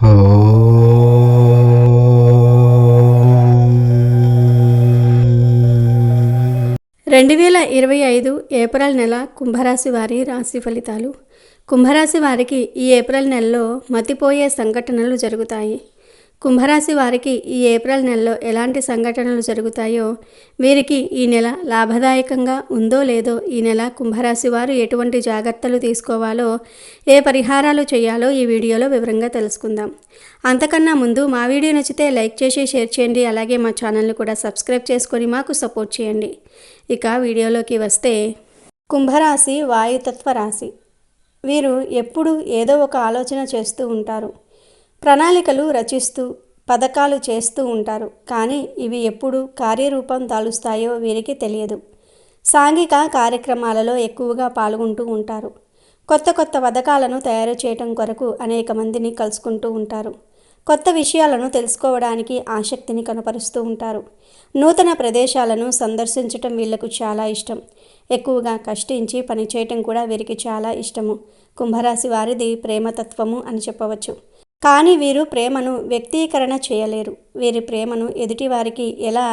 రెండు వేల ఇరవై ఐదు ఏప్రిల్ నెల కుంభరాశి వారి రాశి ఫలితాలు. కుంభరాశి వారికి ఈ ఏప్రిల్ నెలలో మతిపోయే సంఘటనలు జరుగుతాయి. కుంభరాశి వారికి ఈ ఏప్రిల్ నెలలో ఎలాంటి సంఘటనలు జరుగుతాయో వీరికి ఈ నెల లాభదాయకంగా ఉందో లేదో ఈ నెల కుంభరాశి వారు ఎటువంటి జాగ్రత్తలు తీసుకోవాలో ఏ పరిహారాలు చేయాలో ఈ వీడియోలో వివరంగా తెలుసుకుందాం. అంతకన్నా ముందు మా వీడియో నచ్చితే లైక్ చేసి షేర్ చేయండి. అలాగే మా ఛానల్ని కూడా సబ్స్క్రైబ్ చేసుకొని మాకు సపోర్ట్ చేయండి. ఇక వీడియోలోకి వస్తే కుంభరాశి వాయుతత్వ రాశి. వీరు ఎప్పుడు ఏదో ఒక ఆలోచన చేస్తూ ఉంటారు. ప్రణాళికలు రచిస్తూ పథకాలు చేస్తూ ఉంటారు. కానీ ఇవి ఎప్పుడు కార్యరూపం దాలుస్తాయో వీరికి తెలియదు. సాంఘిక కార్యక్రమాలలో ఎక్కువగా పాల్గొంటూ ఉంటారు. కొత్త కొత్త పథకాలను తయారు చేయటం కొరకు అనేక మందిని కలుసుకుంటూ ఉంటారు. కొత్త విషయాలను తెలుసుకోవడానికి ఆసక్తిని కనపరుస్తూ ఉంటారు. నూతన ప్రదేశాలను సందర్శించటం వీళ్ళకు చాలా ఇష్టం. ఎక్కువగా కష్టించి పనిచేయటం కూడా వీరికి చాలా ఇష్టము. కుంభరాశి వారిది ప్రేమతత్వము అని చెప్పవచ్చు. కానీ వీరు ప్రేమను వ్యక్తీకరణ చేయలేరు. వీరి ప్రేమను ఎదుటివారికి ఎలా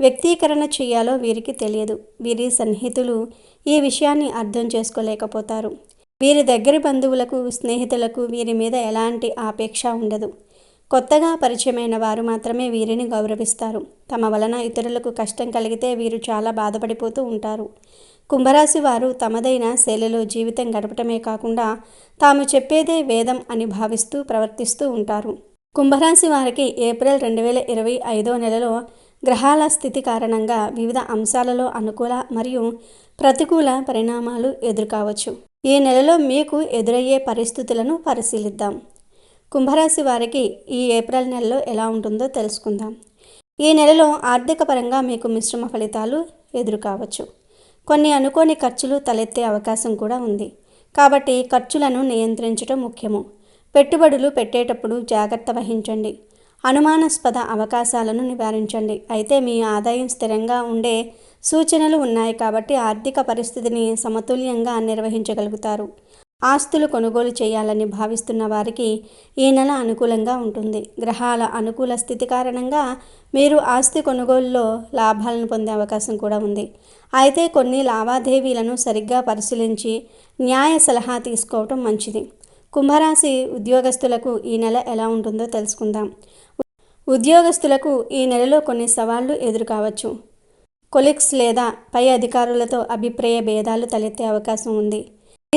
వ్యక్తీకరణ చేయాలో వీరికి తెలియదు. వీరి సన్నిహితులు ఈ విషయాన్ని అర్థం చేసుకోలేకపోతారు. వీరి దగ్గరి బంధువులకు స్నేహితులకు వీరి మీద ఎలాంటి ఆపేక్ష ఉండదు. కొత్తగా పరిచయమైన వారు మాత్రమే వీరిని గౌరవిస్తారు. తమ వలన ఇతరులకు కష్టం కలిగితే వీరు చాలా బాధపడిపోతూ ఉంటారు. కుంభరాశి వారు తమదైన శైలిలో జీవితం గడపటమే కాకుండా తాము చెప్పేదే వేదం అని భావిస్తూ ప్రవర్తిస్తూ ఉంటారు. కుంభరాశి వారికి ఏప్రిల్ రెండు వేల ఇరవై ఐదో నెలలో గ్రహాల స్థితి కారణంగా వివిధ అంశాలలో అనుకూల మరియు ప్రతికూల పరిణామాలు ఎదుర్కావచ్చు. ఈ నెలలో మీకు ఎదురయ్యే పరిస్థితులను పరిశీలిద్దాం. కుంభరాశి వారికి ఈ ఏప్రిల్ నెలలో ఎలా ఉంటుందో తెలుసుకుందాం. ఈ నెలలో ఆర్థిక పరంగా మీకు మిశ్రమ ఫలితాలు ఎదురు కావచ్చు కొన్ని అనుకోని ఖర్చులు తలెత్తే అవకాశం కూడా ఉంది. కాబట్టి ఖర్చులను నియంత్రించడం ముఖ్యము. పెట్టుబడులు పెట్టేటప్పుడు జాగ్రత్త వహించండి. అనుమానాస్పద అవకాశాలను నివారించండి. అయితే మీ ఆదాయం స్థిరంగా ఉండే సూచనలు ఉన్నాయి కాబట్టి ఆర్థిక పరిస్థితిని సమతుల్యంగా నిర్వహించగలుగుతారు. ఆస్తులు కొనుగోలు చేయాలని భావిస్తున్న వారికి ఈ నెల అనుకూలంగా ఉంటుంది. గ్రహాల అనుకూల స్థితి కారణంగా మీరు ఆస్తి కొనుగోలులో లాభాలను పొందే అవకాశం కూడా ఉంది. అయితే కొన్ని లావాదేవీలను సరిగ్గా పరిశీలించి న్యాయ సలహా తీసుకోవటం మంచిది. కుంభరాశి ఉద్యోగస్తులకు ఈ నెల ఎలా ఉంటుందో తెలుసుకుందాం. ఉద్యోగస్తులకు ఈ నెలలో కొన్ని సవాళ్ళు ఎదురుకావచ్చు. కొలిక్స్ లేదా పై అధికారులతో అభిప్రాయ భేదాలు తలెత్తే అవకాశం ఉంది.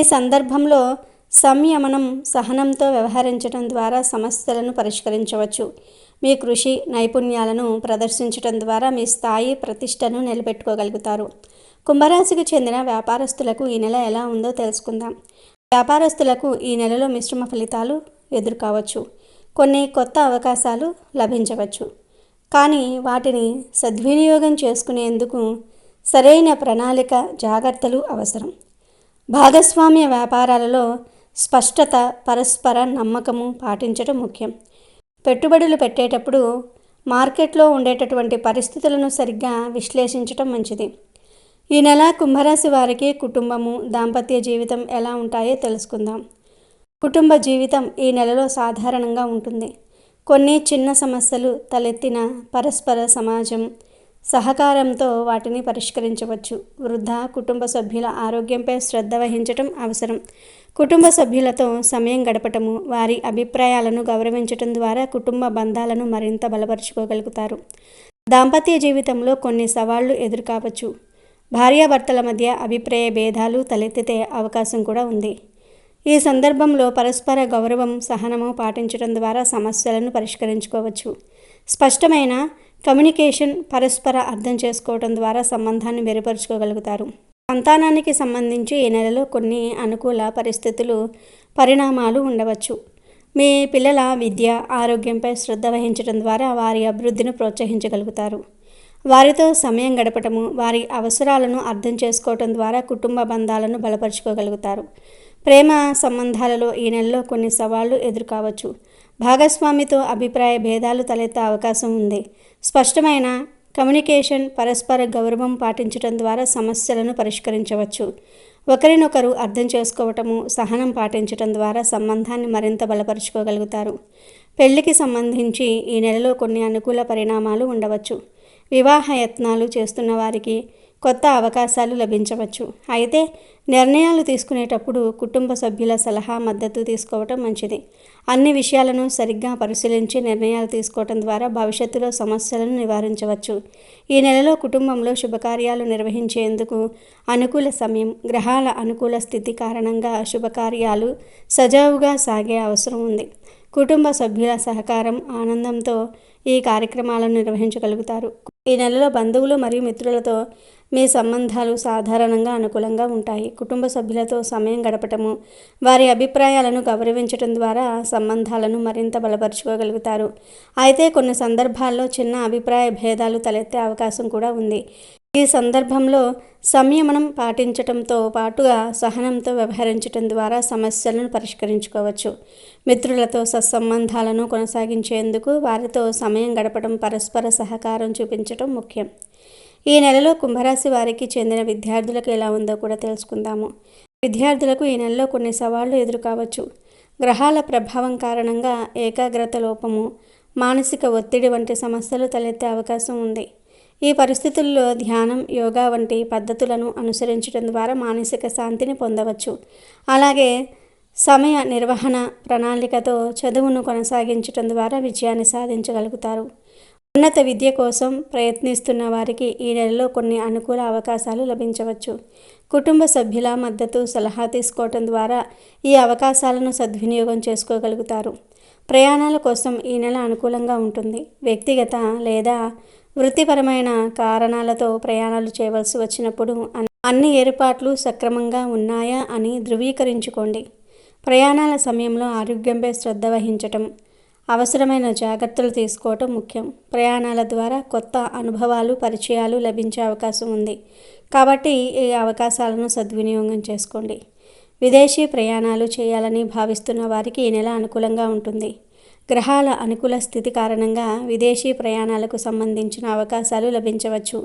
ఈ సందర్భంలో సంయమనం సహనంతో వ్యవహరించడం ద్వారా సమస్యలను పరిష్కరించవచ్చు. మీ కృషి నైపుణ్యాలను ప్రదర్శించడం ద్వారా మీ స్థాయి ప్రతిష్టను నిలబెట్టుకోగలుగుతారు. కుంభరాశికి చెందిన వ్యాపారస్తులకు ఈ నెల ఎలా ఉందో తెలుసుకుందాం. వ్యాపారస్తులకు ఈ నెలలో మిశ్రమ ఫలితాలు ఎదుర్కోవచ్చు. కొన్ని కొత్త అవకాశాలు లభించవచ్చు. కానీ వాటిని సద్వినియోగం చేసుకునేందుకు సరైన ప్రణాళిక జాగ్రత్తలు అవసరం. భాగస్వామ్య వ్యాపారాలలో స్పష్టత పరస్పర నమ్మకము పాటించడం ముఖ్యం. పెట్టుబడులు పెట్టేటప్పుడు మార్కెట్లో ఉండేటటువంటి పరిస్థితులను సరిగ్గా విశ్లేషించటం మంచిది. ఈ నెల కుంభరాశి వారికి కుటుంబము దాంపత్య జీవితం ఎలా ఉంటాయో తెలుసుకుందాం. కుటుంబ జీవితం ఈ నెలలో సాధారణంగా ఉంటుంది. కొన్ని చిన్న సమస్యలు తలెత్తిన పరస్పర సమాజం సహకారంతో వాటిని పరిష్కరించవచ్చు. వృద్ధ కుటుంబ సభ్యుల ఆరోగ్యంపై శ్రద్ధ వహించటం అవసరం. కుటుంబ సభ్యులతో సమయం గడపటము వారి అభిప్రాయాలను గౌరవించటం ద్వారా కుటుంబ బంధాలను మరింత బలపరుచుకోగలుగుతారు. దాంపత్య జీవితంలో కొన్ని సవాళ్ళు ఎదురుకావచ్చు. భార్యాభర్తల మధ్య అభిప్రాయ భేదాలు తలెత్తితే అవకాశం కూడా ఉంది. ఈ సందర్భంలో పరస్పర గౌరవం సహనము పాటించడం ద్వారా సమస్యలను పరిష్కరించుకోవచ్చు. స్పష్టమైన కమ్యూనికేషన్ పరస్పర అర్థం చేసుకోవడం ద్వారా సంబంధాన్ని మెరుగుపరుచుకోగలుగుతారు. సంతానానికి సంబంధించి ఈ నెలలో కొన్ని అనుకూల పరిస్థితులు పరిణామాలు ఉండవచ్చు. మీ పిల్లల విద్య ఆరోగ్యంపై శ్రద్ధ వహించడం ద్వారా వారి అభివృద్ధిని ప్రోత్సహించగలుగుతారు. వారితో సమయం గడపటము వారి అవసరాలను అర్థం చేసుకోవటం ద్వారా కుటుంబ బంధాలను బలపరుచుకోగలుగుతారు. ప్రేమ సంబంధాలలో ఈ నెలలో కొన్ని సవాళ్ళు ఎదుర్కోవచ్చు. భాగస్వామితో అభిప్రాయ భేదాలు తలెత్తే అవకాశం ఉంది. స్పష్టమైన కమ్యూనికేషన్ పరస్పర గౌరవం పాటించడం ద్వారా సమస్యలను పరిష్కరించవచ్చు. ఒకరినొకరు అర్థం చేసుకోవటము సహనం పాటించడం ద్వారా సంబంధాన్ని మరింత బలపరుచుకోగలుగుతారు. పెళ్ళికి సంబంధించి ఈ నెలలో కొన్ని అనుకూల పరిణామాలు ఉండవచ్చు. వివాహ యత్నాలు చేస్తున్న వారికి కొత్త అవకాశాలు లభించవచ్చు. అయితే నిర్ణయాలు తీసుకునేటప్పుడు కుటుంబ సభ్యుల సలహా మద్దతు తీసుకోవటం మంచిది. అన్ని విషయాలను సరిగ్గా పరిశీలించి నిర్ణయాలు తీసుకోవటం ద్వారా భవిష్యత్తులో సమస్యలను నివారించవచ్చు. ఈ నెలలో కుటుంబంలో శుభకార్యాలు నిర్వహించేందుకు అనుకూల సమయం గ్రహాల అనుకూల స్థితి కారణంగా శుభకార్యాలు సజావుగా సాగే అవసరం ఉంది. కుటుంబ సభ్యుల సహకారం ఆనందంతో ఈ కార్యక్రమాలను నిర్వహించగలుగుతారు. ఈ నెలలో బంధువులు మరియు మిత్రులతో మీ సంబంధాలు సాధారణంగా అనుకూలంగా ఉంటాయి. కుటుంబ సభ్యులతో సమయం గడపటము వారి అభిప్రాయాలను గౌరవించటం ద్వారా సంబంధాలను మరింత బలపరుచుకోగలుగుతారు. అయితే కొన్ని సందర్భాల్లో చిన్న అభిప్రాయ భేదాలు తలెత్తే అవకాశం కూడా ఉంది. ఈ సందర్భంలో సంయమనం పాటించటంతో పాటుగా సహనంతో వ్యవహరించటం ద్వారా సమస్యలను పరిష్కరించుకోవచ్చు. మిత్రులతో సత్సంబంధాలను కొనసాగించేందుకు వారితో సమయం గడపడం పరస్పర సహకారం చూపించటం ముఖ్యం. ఈ నెలలో కుంభరాశి వారికి చెందిన విద్యార్థులకు ఎలా ఉందో కూడా తెలుసుకుందాము. విద్యార్థులకు ఈ నెలలో కొన్ని సవాళ్ళు ఎదురుకావచ్చు. గ్రహాల ప్రభావం కారణంగా ఏకాగ్రత లోపము మానసిక ఒత్తిడి వంటి సమస్యలు తలెత్తే అవకాశం ఉంది. ఈ పరిస్థితుల్లో ధ్యానం యోగా వంటి పద్ధతులను అనుసరించడం ద్వారా మానసిక శాంతిని పొందవచ్చు. అలాగే సమయ నిర్వహణ ప్రణాళికతో చదువును కొనసాగించడం ద్వారా విజయాన్ని సాధించగలుగుతారు. ఉన్నత విద్య కోసం ప్రయత్నిస్తున్న వారికి ఈ నెలలో కొన్ని అనుకూల అవకాశాలు లభించవచ్చు. కుటుంబ సభ్యుల మద్దతు సలహా తీసుకోవటం ద్వారా ఈ అవకాశాలను సద్వినియోగం చేసుకోగలుగుతారు. ప్రయాణాల కోసం ఈ నెల అనుకూలంగా ఉంటుంది. వ్యక్తిగత లేదా వృత్తిపరమైన కారణాలతో ప్రయాణాలు చేయవలసి వచ్చినప్పుడు అన్ని ఏర్పాట్లు సక్రమంగా ఉన్నాయా అని ధృవీకరించుకోండి. ప్రయాణాల సమయంలో ఆరోగ్యంపై శ్రద్ధ వహించటం అవసరమైన జాగ్రత్తలు తీసుకోవటం ముఖ్యం. ప్రయాణాల ద్వారా కొత్త అనుభవాలు పరిచయాలు లభించే అవకాశం ఉంది. కాబట్టి ఈ అవకాశాలను సద్వినియోగం చేసుకోండి. విదేశీ ప్రయాణాలు చేయాలని భావిస్తున్న వారికి ఈ నెల అనుకూలంగా ఉంటుంది. గ్రహాల అనుకూల స్థితి కారణంగా విదేశీ ప్రయాణాలకు సంబంధించిన అవకాశాలు లభించవచ్చు.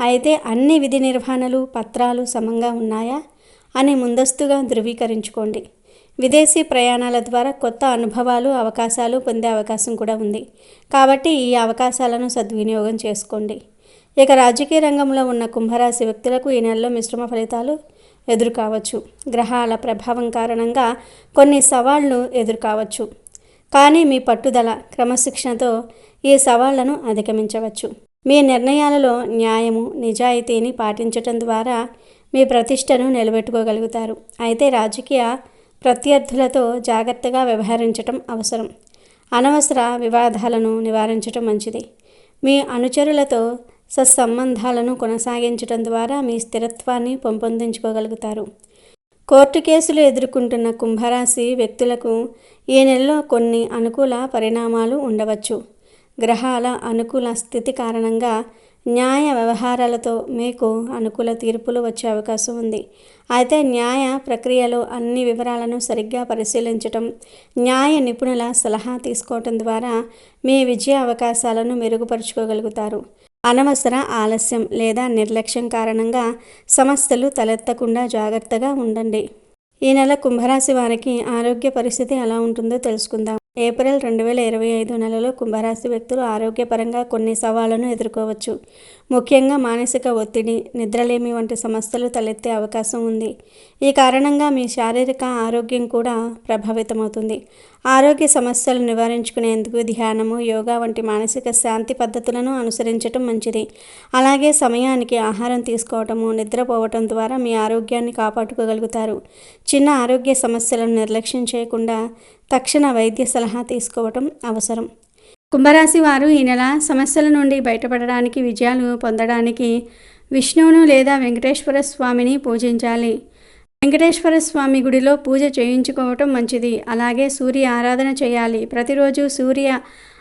అయితే అన్ని విధి నిర్వహణలు పత్రాలు సమంగా ఉన్నాయా? అని ముందస్తుగా ధృవీకరించుకోండి. విదేశీ ప్రయాణాల ద్వారా కొత్త అనుభవాలు అవకాశాలు పొందే అవకాశం కూడా ఉంది. కాబట్టి ఈ అవకాశాలను సద్వినియోగం చేసుకోండి. ఇక రాజకీయ రంగంలో ఉన్న కుంభరాశి వ్యక్తులకు ఈ నెలలో మిశ్రమ ఫలితాలు ఎదురుకావచ్చు. గ్రహాల ప్రభావం కారణంగా కొన్ని సవాళ్ళు ఎదుర్కావచ్చు. కానీ మీ పట్టుదల క్రమశిక్షణతో ఈ సవాళ్ళను అధిగమించవచ్చు. మీ నిర్ణయాలలో న్యాయము నిజాయితీని పాటించటం ద్వారా మీ ప్రతిష్టను నిలబెట్టుకోగలుగుతారు. అయితే రాజకీయ ప్రత్యర్థులతో జాగ్రత్తగా వ్యవహరించటం అవసరం. అనవసర వివాదాలను నివారించటం మంచిది. మీ అనుచరులతో సత్సంబంధాలను కొనసాగించడం ద్వారా మీ స్థిరత్వాన్ని పెంపొందించుకోగలుగుతారు. కోర్టు కేసులు ఎదుర్కొంటున్న కుంభరాశి వ్యక్తులకు ఈ నెలలో కొన్ని అనుకూల పరిణామాలు ఉండవచ్చు. గ్రహాల అనుకూల స్థితి కారణంగా న్యాయ వ్యవహారాలతో మీకు అనుకూల తీర్పులు వచ్చే అవకాశం ఉంది. అయితే న్యాయ ప్రక్రియలో అన్ని వివరాలను సరిగ్గా పరిశీలించటం న్యాయ నిపుణుల సలహా తీసుకోవటం ద్వారా మీ విజయ అవకాశాలను మెరుగుపరుచుకోగలుగుతారు. అనవసర ఆలస్యం లేదా నిర్లక్ష్యం కారణంగా సమస్యలు తలెత్తకుండా జాగ్రత్తగా ఉండండి. ఈ నెల కుంభరాశి వారికి ఆరోగ్య పరిస్థితి ఎలా ఉంటుందో తెలుసుకుందాం. ఏప్రిల్ రెండు వేల ఇరవై ఐదు నెలలో కుంభరాశి వ్యక్తులు ఆరోగ్యపరంగా కొన్ని సవాళ్ళను ఎదుర్కోవచ్చు. ముఖ్యంగా మానసిక ఒత్తిడి నిద్రలేమి వంటి సమస్యలు తలెత్తే అవకాశం ఉంది. ఈ కారణంగా మీ శారీరక ఆరోగ్యం కూడా ప్రభావితమవుతుంది. ఆరోగ్య సమస్యలు నివారించుకునేందుకు ధ్యానము యోగా వంటి మానసిక శాంతి పద్ధతులను అనుసరించటం మంచిది. అలాగే సమయానికి ఆహారం తీసుకోవటము నిద్రపోవటం ద్వారా మీ ఆరోగ్యాన్ని కాపాడుకోగలుగుతారు. చిన్న ఆరోగ్య సమస్యలను నిర్లక్ష్యం చేయకుండా తక్షణ వైద్య సలహా తీసుకోవటం అవసరం. కుంభరాశి వారు ఈ నెల సమస్యల నుండి బయటపడడానికి విజయాలు పొందడానికి విష్ణువును లేదా వెంకటేశ్వర స్వామిని పూజించాలి. వెంకటేశ్వర స్వామి గుడిలో పూజ చేయించుకోవటం మంచిది. అలాగే సూర్య ఆరాధన చేయాలి. ప్రతిరోజు సూర్య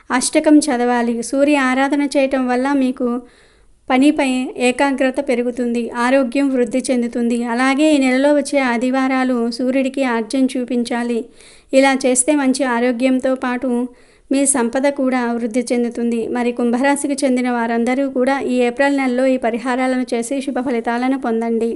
అష్టకం చదవాలి. సూర్య ఆరాధన చేయటం వల్ల మీకు పనిపై ఏకాగ్రత పెరుగుతుంది. ఆరోగ్యం వృద్ధి చెందుతుంది. అలాగే ఈ నెలలో వచ్చే ఆదివారాలు సూర్యుడికి ఆర్జం చూపించాలి. ఇలా చేస్తే మంచి ఆరోగ్యంతో పాటు మీ సంపద కూడా వృద్ధి చెందుతుంది. మరి కుంభరాశికి చెందిన వారందరూ కూడా ఈ ఏప్రిల్ నెలలో ఈ పరిహారాలను చేసి శుభ ఫలితాలను పొందండి.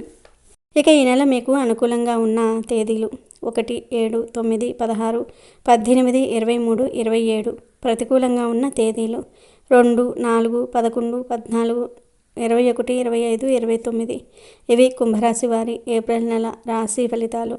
ఇక ఈ నెల మీకు అనుకూలంగా ఉన్న తేదీలు ఒకటి ఏడు తొమ్మిది పదహారు పద్దెనిమిది ఇరవై మూడు ఇరవై ఏడు ప్రతికూలంగా ఉన్న తేదీలు రెండు నాలుగు పదకొండు పద్నాలుగు ఇరవై ఒకటి ఇరవై ఐదు ఇరవై తొమ్మిది. ఇవి కుంభరాశి వారి ఏప్రిల్ నెల రాశి ఫలితాలు.